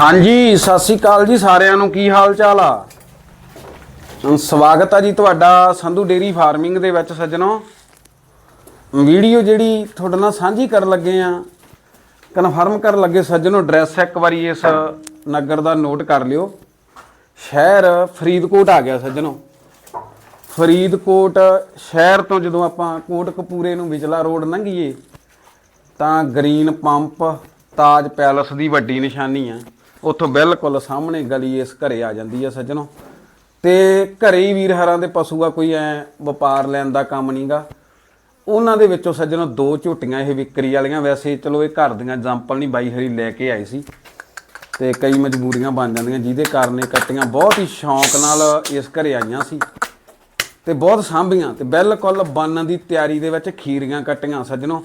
ਹਾਂਜੀ, ਸਤਿ ਸ੍ਰੀ ਅਕਾਲ ਜੀ ਸਾਰਿਆਂ ਨੂੰ। ਕੀ ਹਾਲ ਚਾਲ ਆ ਸਵਾਗਤ ਆ ਜੀ ਤੁਹਾਡਾ ਸੰਧੂ ਡੇਰੀ ਫਾਰਮਿੰਗ ਦੇ ਵਿੱਚ ਸੱਜਣੋ। ਵੀਡੀਓ ਜਿਹੜੀ ਤੁਹਾਡੇ ਨਾਲ ਸਾਂਝੀ ਕਰਨ ਲੱਗੇ ਆ, ਕਨਫਰਮ ਕਰਨ ਲੱਗੇ ਸੱਜਣੋ, ਐਡਰੈਸ ਇੱਕ ਵਾਰੀ ਇਸ ਨਗਰ ਦਾ ਨੋਟ ਕਰ ਲਿਓ। ਸ਼ਹਿਰ ਫਰੀਦਕੋਟ ਆ ਗਿਆ ਸੱਜਣੋ। ਫਰੀਦਕੋਟ ਸ਼ਹਿਰ ਤੋਂ ਜਦੋਂ ਆਪਾਂ ਕੋਟਕਪੂਰੇ ਨੂੰ ਵਿਚਲਾ ਰੋਡ ਲੰਘੀਏ, ਤਾਂ ਗ੍ਰੀਨ ਪੰਪ, ਤਾਜ ਪੈਲਸ ਦੀ ਵੱਡੀ ਨਿਸ਼ਾਨੀ ਆ। ਉੱਥੋਂ ਬਿਲਕੁਲ ਸਾਹਮਣੇ ਗਲੀ ਇਸ ਘਰੇ ਆ ਜਾਂਦੀ ਹੈ ਸੱਜਣੋ। ਤੇ ਘਰੇ ਹੀ ਵੀਰ ਹਰਾਂ ਦੇ ਪਸ਼ੂ ਆ, ਕੋਈ ਐ ਵਪਾਰ ਲੈਣ ਦਾ ਕੰਮ ਨਹੀਂਗਾ। ਉਹਨਾਂ ਦੇ ਵਿੱਚੋਂ ਸੱਜਣੋ ਦੋ ਝੋਟੀਆਂ ਇਹ ਵਿਕਰੀ ਵਾਲੀਆਂ। ਵੈਸੇ ਚਲੋ ਇਹ ਘਰ ਦੀਆਂ ਐਗਜ਼ਾਮਪਲ ਨਹੀਂ, ਬਾਈ ਹਰੀ ਲੈ ਕੇ ਆਏ ਸੀ। ਤੇ ਕਈ ਮਜਬੂਰੀਆਂ ਬਣ ਜਾਂਦੀਆਂ, ਜਿਹਦੇ ਕਾਰਨ ਇਹ ਕੱਟੀਆਂ। ਬਹੁਤ ਹੀ ਸ਼ੌਂਕ ਨਾਲ ਇਸ ਘਰੇ ਆਈਆਂ ਸੀ। ਤੇ ਬਹੁਤ ਸਾਂਭੀਆਂ ਤੇ ਬਿਲਕੁਲ ਬੰਨ ਦੀ ਤਿਆਰੀ ਦੇ ਵਿੱਚ ਖੀਰੀਆਂ ਕੱਟੀਆਂ ਸੱਜਣੋ।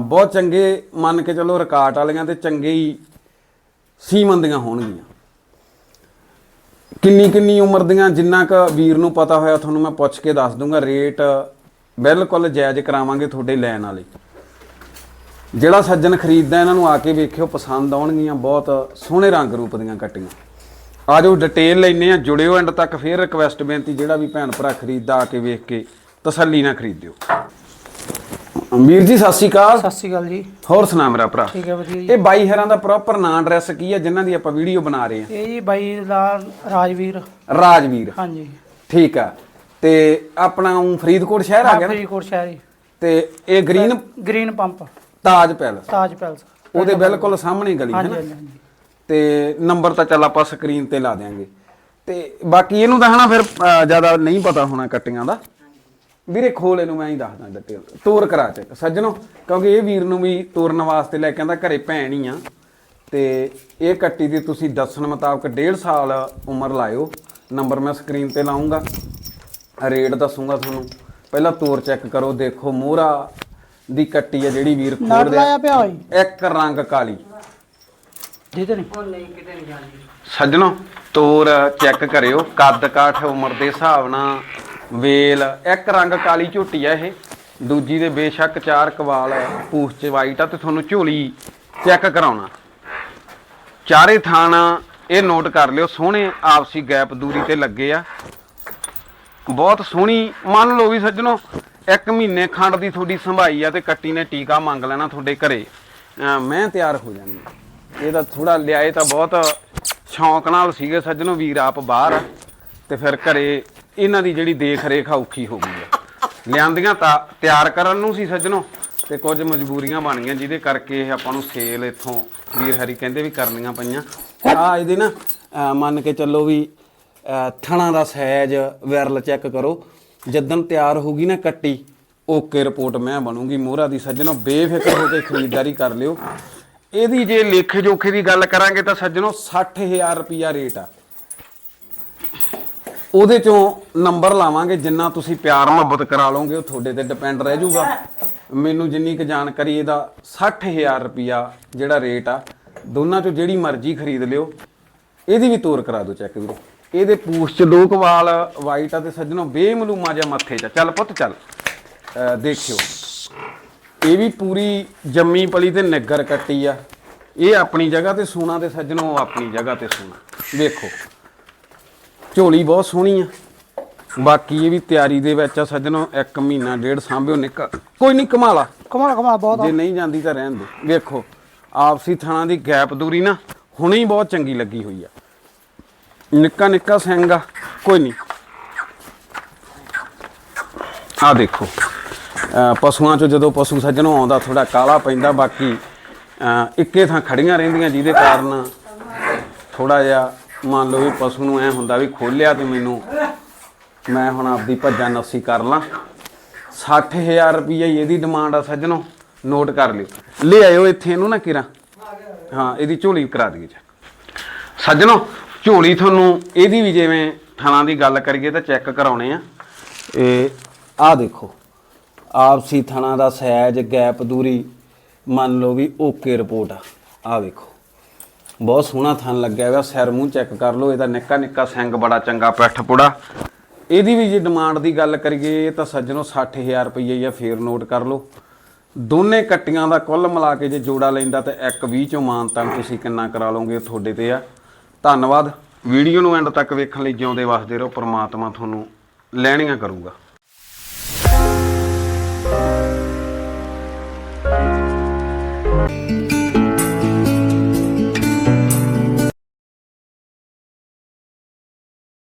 ਬਹੁਤ ਚੰਗੇ ਮੰਨ ਕੇ ਚਲੋ ਰਿਕਾਰਡ ਵਾਲੀਆਂ ਤੇ ਚੰਗੇ ਹੀ ਸੀਮਨ ਦੀਆਂ ਹੋਣਗੀਆਂ। ਕਿੰਨੀ ਕਿੰਨੀ ਉਮਰ ਦੀਆਂ ਜਿੰਨਾ ਕ ਵੀਰ ਨੂੰ ਪਤਾ ਹੋਇਆ ਤੁਹਾਨੂੰ ਮੈਂ ਪੁੱਛ ਕੇ ਦੱਸ ਦੂੰਗਾ, ਰੇਟ ਬਿਲਕੁਲ ਜਾਇਜ਼ ਕਰਾਵਾਂਗੇ ਤੁਹਾਡੇ ਲੈਣ ਵਾਲੇ। ਜਿਹੜਾ ਸੱਜਣ ਖਰੀਦਦਾ, ਇਹਨਾਂ ਨੂੰ ਆ ਕੇ ਵੇਖਿਓ, ਪਸੰਦ ਆਉਣਗੀਆਂ, ਬਹੁਤ ਸੋਹਣੇ ਰੰਗ ਰੂਪ ਦੀਆਂ ਕੱਟੀਆਂ। ਆ ਜਾਓ ਡਿਟੇਲ ਲੈਨੇ ਆ ਜੁੜਿਓ ਐਂਡ ਤੱਕ ਫੇਰ ਰਿਕਵੈਸਟ ਬੇਨਤੀ, ਜਿਹੜਾ ਵੀ ਭੈਣ ਭਰਾ ਖਰੀਦਦਾ ਆ ਕੇ ਵੇਖ ਕੇ ਤਸੱਲੀ ਨਾਲ ਖਰੀਦਿਓ। ਵੀਰ ਜੀ ਸਤਿ ਸ਼੍ਰੀ ਅਕਾਲ। ਸਤਿ ਸ਼੍ਰੀ ਅਕਾਲ ਜੀ। ਹੋਰ ਸੁਣਾ ਮੇਰਾ ਭਰਾ। ਠੀਕ ਹੈ ਵਧੀਆ ਜੀ। ਇਹ ਬਾਈ ਹਰਾਂ ਦਾ ਪ੍ਰੋਪਰ ਨਾਂ ਐਡਰੈਸ ਕੀ ਹੈ ਜਿਨ੍ਹਾਂ ਦੀ ਆਪਾਂ ਵੀਡੀਓ ਬਣਾ ਰਹੇ ਇਹ ਜੀ ਬਾਈ ਦਾ ਰਾਜਵੀਰ। ਹਾਂ ਰਾਜਵੀਰ। ਹਾਂਜੀ। ਠੀਕ ਆ। ਤੇ ਆਪਣਾ ਊਂ ਫਰੀਦਕੋਟ ਸ਼ਹਿਰ ਆ ਗਿਆ ਨਾ? ਫਰੀਦਕੋਟ ਸ਼ਹਿਰ ਜੀ। ਤੇ ਇਹ green green pump Taj palace Taj palace ਉਹਦੇ ਬਿਲਕੁਲ ਸਾਹਮਣੇ ਗਲੀ ਹੈ ਨਾ? ਤੇ ਨੰਬਰ ਤਾਂ ਚੱਲ ਆਪਾਂ ਸਕਰੀਨ ਤੇ ਲਾ ਦਿਆਂਗੇ। ਤੇ ਬਾਕੀ ਇਹਨੂੰ ਤਾਂ ਹਨਾ ਫਿਰ ਜ਼ਿਆਦਾ ਨਹੀਂ ਪਤਾ ਹੋਣਾ ਕੱਟੀਆਂ ਦਾ। ਵੀਰੇ ਖੋਲ ਇਹਨੂੰ ਮੈਂ ਹੀ ਦੱਸਦਾ ਡਿਟੇਲ ਤੋਰ ਕਰਾ ਚੱਕ ਸੱਜਣੋ ਕਿਉਂਕਿ ਇਹ ਵੀਰ ਨੂੰ ਵੀ ਤੋਰਨ ਵਾਸਤੇ ਲੈ ਕੇ ਆਂਦਾ ਘਰੇ ਭੈਣ ਹੀ ਆ। ਤੇ ਇਹ ਕੱਟੀ ਦੀ ਤੁਸੀਂ ਦੱਸਣ ਮੁਤਾਬਕ 1.5 ਸਾਲ ਉਮਰ ਲਾਇਓ। ਨੰਬਰ ਮੈਂ ਸਕਰੀਨ ਤੇ ਲਾਉਂਗਾ ਰੇਟ ਦੱਸੂਗਾ ਤੁਹਾਨੂੰ। ਪਹਿਲਾਂ ਤੋਰ ਚੈੱਕ ਕਰੋ ਦੇਖੋ ਮੋਹਰਾ ਦੀ ਕੱਟੀ ਆ ਜਿਹੜੀ ਵੀਰ ਖੋਲ ਲਾਇਆ ਪਿਆ ਹੋਈ ਇੱਕ ਰੰਗ ਕਾਲੀ। ਜਿਹਦੇ ਨਹੀਂ ਸੱਜਣੋ ਤੋਰ ਚੈੱਕ ਕਰਿਓ ਕੱਦ ਕਾਠ ਉਮਰ ਦੇ ਹਿਸਾਬ ਨਾਲ ਵੇਲ, ਇੱਕ ਰੰਗ ਕਾਲੀ ਝੋਟੀ ਆ ਇਹ। ਦੂਜੀ ਦੇ ਬੇਸ਼ੱਕ ਚਾਰ ਕਵਾਲ ਪੂਛ ਚ ਵਾਈਟ ਆ ਤੇ ਤੁਹਾਨੂੰ ਝੋਲੀ ਚੈੱਕ ਕਰਾਉਣਾ। ਚਾਰੇ ਥਾਣ ਇਹ ਨੋਟ ਕਰ ਲਿਓ, ਸੋਹਣੇ ਆਪਸੀ ਗੈਪ ਦੂਰੀ ਤੇ ਲੱਗੇ ਆ। ਬਹੁਤ ਸੋਹਣੀ, ਮੰਨ ਲਓ ਵੀ ਸੱਜਣੋ, ਇੱਕ ਮਹੀਨੇ ਖੰਡ ਦੀ ਤੁਹਾਡੀ ਸੰਭਾਈ ਆ ਤੇ ਕੱਟੀ ਨੇ ਟੀਕਾ ਮੰਗ ਲੈਣਾ ਤੁਹਾਡੇ ਘਰੇ। ਅਹ ਮੈਂ ਤਿਆਰ ਹੋ ਜਾਣੀ ਇਹਦਾ ਥੋੜਾ ਲਿਆਏ ਤਾਂ ਬਹੁਤ ਸ਼ੌਂਕ ਨਾਲ ਸੀਗੇ ਸੱਜਣੋ, ਵੀਰ ਆਪ ਬਾਹਰ ਤੇ ਫਿਰ ਘਰੇ ਇਹਨਾਂ ਦੀ ਜਿਹੜੀ ਦੇਖ ਰੇਖ ਆ ਔਖੀ ਹੋ ਗਈ ਆ। ਲਿਆਂਦੀਆਂ ਤਾਂ ਤਿਆਰ ਕਰਨ ਨੂੰ ਸੀ ਸੱਜਣੋ, ਤੇ ਕੁਝ ਮਜਬੂਰੀਆਂ ਬਣ ਗਈਆਂ ਜਿਹਦੇ ਕਰਕੇ ਇਹ ਆਪਾਂ ਨੂੰ ਸੇਲ ਇੱਥੋਂ ਵੀਰ ਹਰੀ ਕਹਿੰਦੇ ਵੀ ਕਰਨੀਆਂ ਪਈਆਂ। ਆ ਇਹਦੇ ਨਾ ਅਹ ਮੰਨ ਕੇ ਚੱਲੋ ਵੀ ਅਹ ਥਣਾ ਦਾ ਸਾਈਜ਼ ਵਿਰਲ ਚੈੱਕ ਕਰੋ। ਜਦੋਂ ਤਿਆਰ ਹੋਊਗੀ ਨਾ ਕੱਟੀ, ਓਕੇ ਰਿਪੋਰਟ ਮੈਂ ਬਣੂਗੀ। ਮੋਹਰਾ ਦੀ ਸੱਜਣੋ, ਬੇਫਿਕਰ ਹੋ ਕੇ ਖਰੀਦਦਾਰੀ ਕਰ ਲਿਓ। ਇਹਦੀ ਜੇ ਲੇਖੇ ਜੋਖੇ ਦੀ ਗੱਲ ਕਰਾਂਗੇ ਤਾਂ ਸੱਜਣੋ 60000 ਰੁਪਿਆ ਰੇਟ ਆ। ਉਹਦੇ ਚੋਂ ਨੰਬਰ ਲਾਵਾਂਗੇ, ਜਿੰਨਾ ਤੁਸੀਂ ਪਿਆਰ ਮੁਹੱਬਤ ਕਰਾ ਲਓਗੇ, ਉਹ ਤੁਹਾਡੇ ਤੇ ਡਿਪੈਂਡ ਰਹਿ ਜਾਊਗਾ। ਮੈਨੂੰ ਜਿੰਨੀ ਕੁ ਜਾਣਕਾਰੀ ਇਹਦਾ 60000 ਰੁਪਿਆ ਜਿਹੜਾ ਰੇਟ ਆ, ਦੋਨਾਂ ਚੋਂ ਜਿਹੜੀ ਮਰਜ਼ੀ ਖਰੀਦ ਲਿਓ। ਇਹਦੀ ਵੀ ਤੋਰ ਕਰਾ ਦਿਓ ਚੈੱਕ ਵੀਰੋ। ਇਹਦੇ ਪੂਛ ਚ ਦੋ ਕਵਾਲ ਵਾਈਟ ਆ ਤੇ ਸੱਜਣੋ ਬੇਮਲੂਮਾ ਜਿਹਾ ਮੱਥੇ 'ਚ ਚੱਲ ਪੁੱਤ, ਚੱਲ। ਦੇਖਿਓ। ਇਹ ਵੀ ਪੂਰੀ ਜੰਮੀ ਪਲੀ ਤੇ ਨਿੱਗਰ ਕੱਟੀ ਆ। ਇਹ ਆਪਣੀ ਜਗ੍ਹਾ ਤੇ ਸੋਨਾ ਤੇ ਸੱਜਣੋ ਆਪਣੀ ਜਗ੍ਹਾ ਤੇ ਸੋਨਾ। ਵੇਖੋ। ਝੋਲੀ ਬਹੁਤ ਸੋਹਣੀ ਆ। ਬਾਕੀ ਇਹ ਵੀ ਤਿਆਰੀ ਦੇ ਵਿੱਚ ਆ ਸੱਜਣੋ ਇੱਕ ਮਹੀਨਾ ਡੇਢ ਸਾਂਭਿਓ ਨਿਕਲ ਕੋਈ ਨਹੀਂ ਕਮਾਲਾ ਕਮਾਲ ਕਮਾਲ ਬਹੁਤ ਜੇ ਨਹੀਂ ਜਾਂਦੀ ਤਾਂ ਰਹਿਣ ਦੇ ਵੇਖੋ ਆਪਸੀ ਥਾਣਾ ਦੀ ਗੈਪ ਦੂਰੀ ਨਾ ਹੁਣੇ ਹੀ ਬਹੁਤ ਚੰਗੀ ਲੱਗੀ ਹੋਈ ਆ। ਨਿੱਕਾ ਨਿੱਕਾ ਸਿੰਘ ਆ ਕੋਈ ਨਹੀਂ। ਆ ਦੇਖੋ ਅਹ ਪਸ਼ੂਆਂ ਚੋਂ ਜਦੋਂ ਪਸ਼ੂ ਸੱਜਣੋਂ ਆਉਂਦਾ ਥੋੜਾ ਕਾਲਾ ਪੈਂਦਾ ਬਾਕੀ ਅਹ ਇੱਕੇ ਥਾਂ ਖੜੀਆਂ ਰਹਿੰਦੀਆਂ ਜਿਹਦੇ ਕਾਰਨ ਥੋੜਾ ਜਿਹਾ ਮੰਨ ਲਓ ਵੀ ਪਸ਼ੂ ਨੂੰ ਐ ਹੁੰਦਾ ਵੀ ਖੋਲਿਆ ਤੇ ਮੈਨੂੰ ਮੈਂ ਹੁਣ ਆਪਦੀ ਭੱਜਾ ਨੱਸੀ ਕਰ ਲਾਂ। 60000 ਰੁਪਈਆ ਇਹਦੀ ਡਿਮਾਂਡ ਆ ਸੱਜਣੋ। ਨੋਟ ਕਰ ਲਿਓ। ਲੈ ਆਇਓ ਇੱਥੇ ਇਹਨੂੰ ਨਾ ਕਿਰਾ। ਹਾਂ, ਇਹਦੀ ਝੋਲੀ ਕਰਾ ਦਈਏ ਜੀ। ਸੱਜਣੋ, ਝੋਲੀ ਤੁਹਾਨੂੰ ਇਹਦੀ ਵੀ ਜਿਵੇਂ ਥਾਣਾ ਦੀ ਗੱਲ ਕਰੀਏ ਤਾਂ ਚੈੱਕ ਕਰਾਉਣੇ ਆ। ਇਹ ਆਹ ਦੇਖੋ, ਆਪਸੀ ਥਣਾ ਦਾ ਸਾਈਜ਼ ਗੈਪ ਦੂਰੀ ਮੰਨ ਲਓ ਵੀ ਓਕੇ ਰਿਪੋਰਟ ਆ। ਆਹ ਵੇਖੋ ਬਹੁਤ ਸੋਹਣਾ ਥਣ ਲੱਗਿਆ ਹੋਇਆ ਸਿਰ ਮੂੰਹ ਚੈੱਕ ਕਰ ਲਓ, ਇਹਦਾ ਨਿੱਕਾ ਨਿੱਕਾ ਸਿੰਗ ਬੜਾ ਚੰਗਾ ਪਿੱਠ ਪੁੜਾ। ਇਹਦੀ ਵੀ ਜੇ ਡਿਮਾਂਡ ਦੀ ਗੱਲ ਕਰੀਏ ਤਾਂ ਸੱਜਣੋ 60000 ਰੁਪਏ ਹੀ ਆ ਫੇਰ ਨੋਟ ਕਰ ਲਓ। ਦੋਨੇ ਕੱਟੀਆਂ ਦਾ ਕੁੱਲ ਮਿਲਾ ਕੇ ਜੇ ਜੋੜਾ ਲੈਂਦਾ ਤੇ 120 ਚੋਂ ਮਾਨਤਾਂ ਤੁਸੀਂ ਕਿੰਨਾ ਕਰਾ ਲਓਗੇ ਤੁਹਾਡੇ ਤੇ ਆ। ਧੰਨਵਾਦ। ਵੀਡੀਓ ਨੂੰ ਐਂਡ ਤੱਕ ਵੇਖਣ ਲਈ ਜਿਉਂਦੇ ਵਸਦੇ ਰਹੋ, ਪ੍ਰਮਾਤਮਾ ਤੁਹਾਨੂੰ ਲੈਣੀਆਂ ਕਰੂਗਾ।